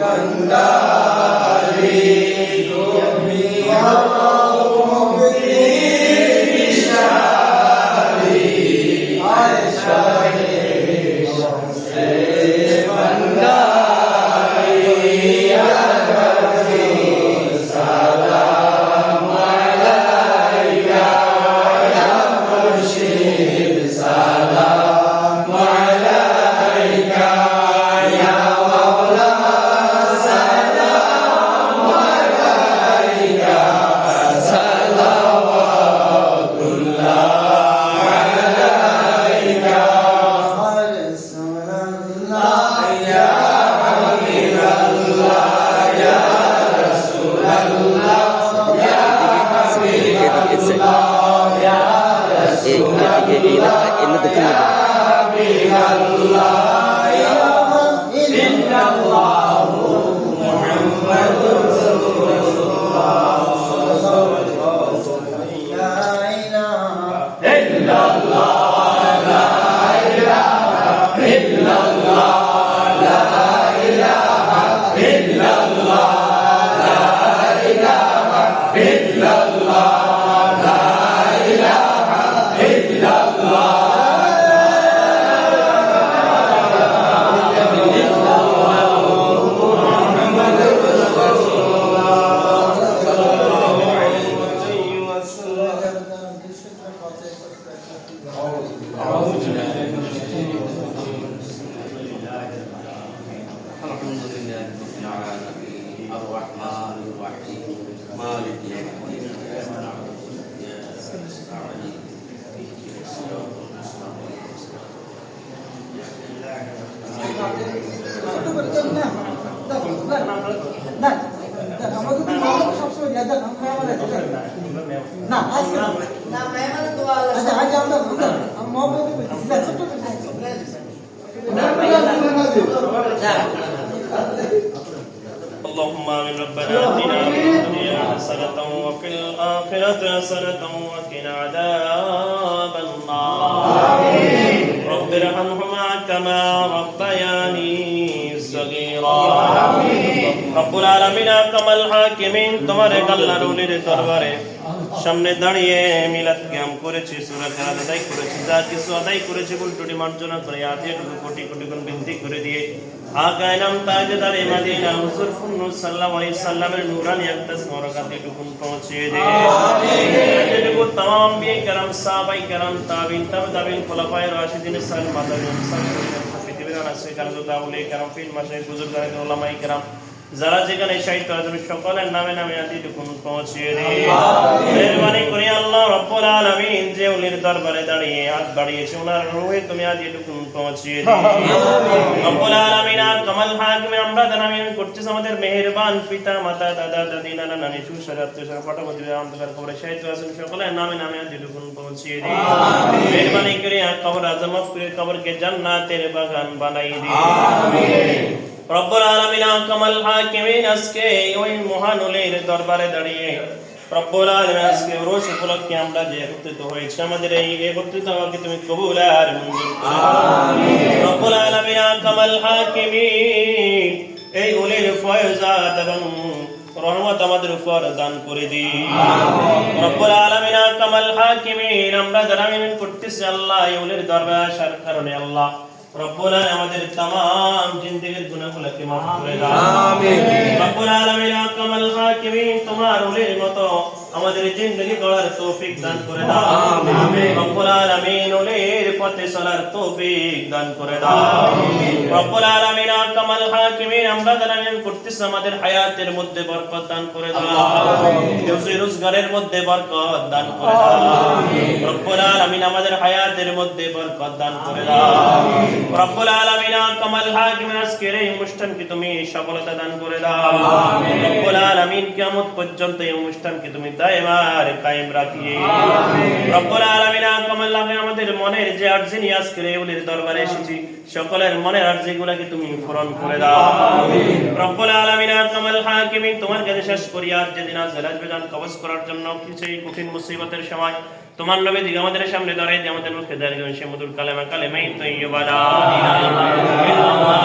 গঙ্গা اللهم آمين. ربنا آتنا في الدنيا حسنة وفي الآخرة حسنة وقنا عذاب رب ارحمهما كما ربياني صغيرا رب العالمين কামাল হাকিমিন তোমার কাল্লা রুলির দরবারে সামনে দাঁড়িয়ে মিলাদ ক্যাম করেছি সূরা খেলা আদায় করেছি যা কিছু আদায় করেছি ভুলটুটি মার্জনা করে আজেটুকু কোটি কোটি গুণ বৃদ্ধি করে দিয়ে আকায় নাম তাজদার মাদিনা হুজুর ফুন্নু সাল্লাল্লাহু আলাইহি সাল্লামের নূরানি আকদাস মরকাতে টুকুন পৌঁছিয়ে দে যেটুকু तमाम আম্বিয়া کرام সাহাবাই کرام তাবিন তাবে তাবিন খোলাফায়ে রাশিদিন সাল মাদানী সাল হাফিজিন হাফিজিন আসে কারজু তাউলে کرام ফিল মাশাইখ বুজুর্গান উলামায়ে کرام যারা যেখানে সাহিত্য আছে সকলের নামে নামে আদিটুকুন পৌঁছিয়ে মেহরবানি করে আল্লাহ রব্বুল আলামিন যে দরবারে দাঁড়িয়ে হাত বাড়িয়েছে ওনার রুহে তুমি আদিটুকুন পৌঁছিয়ে রব্বুল আলামিন আর কামাল হাকিম আমরা করতেছ আমাদের মেহেরবান পিতা মাতা দাদা দাদি নানা নানি সুসার অন্ধকার কবরে সকলের নামে নামে আদিটুকুন পৌঁছিয়ে দে মেহরবানি করে আর কবর আজম করে কবরকে জান্নাতের বাগান বানাই দে রব্বুল আলামিন কামাল হাকিমিন আজকে ওই মহানুলের দরবারে দাঁড়িয়ে রব্বুল আলামিন আজকে রোজ উপলক্ষে আমরা যে একত্রিত হয়েছি আমাদের এই একত্রিত হওয়াকে তুমি কবুল আর মঞ্জুর করো। রব্বুল আলামিন কামাল হাকিমিন এই ওলির ফয়জাত এবং রহমত আমাদের উপর দান করে দি রব্বুল আলামিন কামাল হাকিমিন আমরা যারা আমিন করতেছি আল্লাহ এই ওলির দরবারে আসার কারণে আল্লাহ রব্বুল আলামিন আমাদের तमाम জিন্দেগীর গুনাহগুলোকে maaf করে দাও আমিন রব্বুল আলামিন কামাল হাকিমিন তোমার ওলির মতো আমাদের জিন্দেগি গড়ার তৌফিক দান করে দাও। আমিন। রব্বুল আলামিন ওলির পথে চলার তৌফিক দান করে দাও। রব্বুল আলামিন কামাল হাকিমিন আমরা যারা করতেছি আমাদের হায়াতের মধ্যে বরকত দান করে দাও। আমিন। রুজি রোজগারের মধ্যে বরকত দান করে দাও। আমিন। রব্বুল আলামিন আমাদের হায়াতের মধ্যে বরকত দান করে দাও। আমিন। রব্বুল আলামিন কামাল হাকিম আজকের এই অনুষ্ঠানকে তুমি সফলতা দান করে দাও। আমিন। রব্বুল আলামিন কিয়ামত পর্যন্ত এই অনুষ্ঠানকে তুমি দায়মার কায়েম রাখিয়ে। রব্বুল আলামিন কামাল আমাদের মনের যে আরজি নিয়ে আজকের এই দরবারে এসেছি সকলের মনের আরজিগুলোকে তুমি পূরণ করে দাও। আমিন। রব্বুল আলামিন কামাল হাকিম তোমার কাছে শেষ করি। আর যেদিন আজ জালাল কবজ করার জন্য কিছু কঠিন মুসিবতের সময় তোমার নবী দিকে আমাদের সামনে দাঁড়াই দিয়ে আমাদের মুখে দাঁড়িয়ে সে মধুর কালেমা কালেমাই তৈয়বা লা ইলাহা ইল্লাল্লাহ।